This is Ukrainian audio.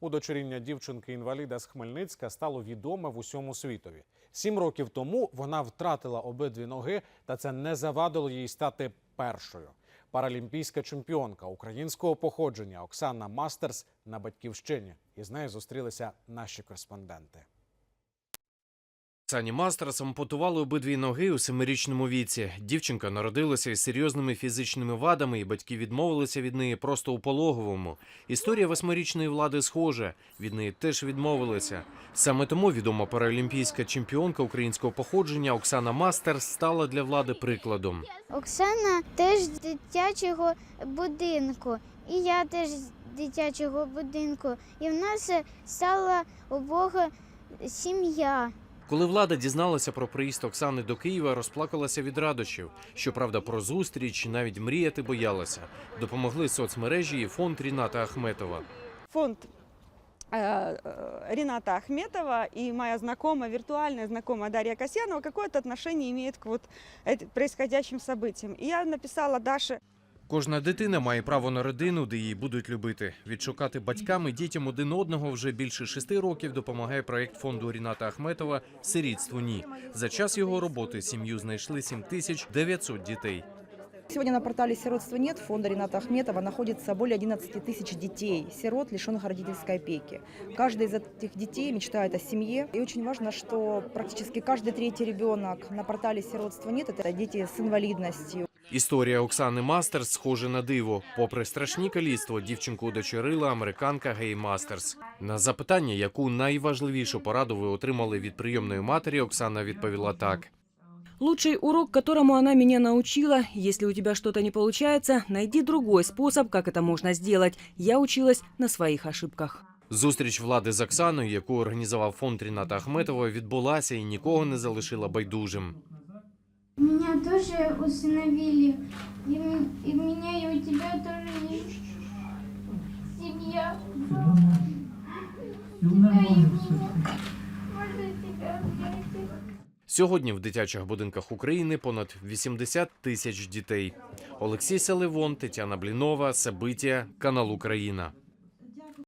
Удочеріння дівчинки-інваліда з Хмельницька стало відоме в усьому світові. Сім років тому вона втратила обидві ноги, та це не завадило їй стати першою. Паралімпійська чемпіонка українського походження Оксана Мастерс на батьківщині. Із нею зустрілися наші кореспонденти. Сані Мастерс ампутували обидві ноги у семирічному віці. Дівчинка народилася із серйозними фізичними вадами, і батьки відмовилися від неї просто у пологовому. Історія восьмирічної влади схожа. Від неї теж відмовилися. Саме тому відома паралімпійська чемпіонка українського походження Оксана Мастерс стала для влади прикладом. Оксана теж з дитячого будинку, і я теж з дитячого будинку. І в нас стала обога сім'я. Коли влада дізналася про приїзд Оксани до Києва, розплакалася від радощів. Щоправда, про зустріч навіть мріяти боялася. Допомогли соцмережі і фонд Ріната Ахметова. фонд э, э, Рената Ахметова и моя знакомая, виртуальная знакомая Дарья Касьянова какое-то отношение имеет к вот эт- происходящим событиям. И я написала Даше, Кожна дитина має право на родину, де її будуть любити. Відшукати батькам і дітям один одного вже більше шести років допомагає проект фонду Ріната Ахметова Сирітству ні. За час його роботи сім'ю знайшли 7900 дітей. Сегодня на портале «Сиротства нет» фонда Рената Ахметова находится более 11 тысяч детей, сирот, лишенных родительской опеки. Каждый из этих детей мечтает о семье. И очень важно, что практически каждый третий ребенок на портале «Сиротства нет» – это дети с инвалидностью. Історія Оксани Мастерс схожа на диво. Попри страшні каліцтво, дівчинку удочерила американка Гей Мастерс. На запитання, яку найважливішу пораду ви отримали від прийомної матері, Оксана відповіла так. Лучший урок, которому она меня научила, если у тебя что-то не получается, найди другой способ, как это можно сделать. Я училась на своих ошибках. Зустріч влади з Оксаною, яку організував фонд Ріната Ахметова, відбулася і нікого не залишила байдужим. Меня тоже усыновили. И, м- и у меня, и у тебя тоже есть семья. Тебя и меня. Можно тебя обнять? Сьогодні в дитячих будинках України понад 80 тисяч дітей. Олексій Селивон, Тетяна Блінова, Сабиття, канал Україна.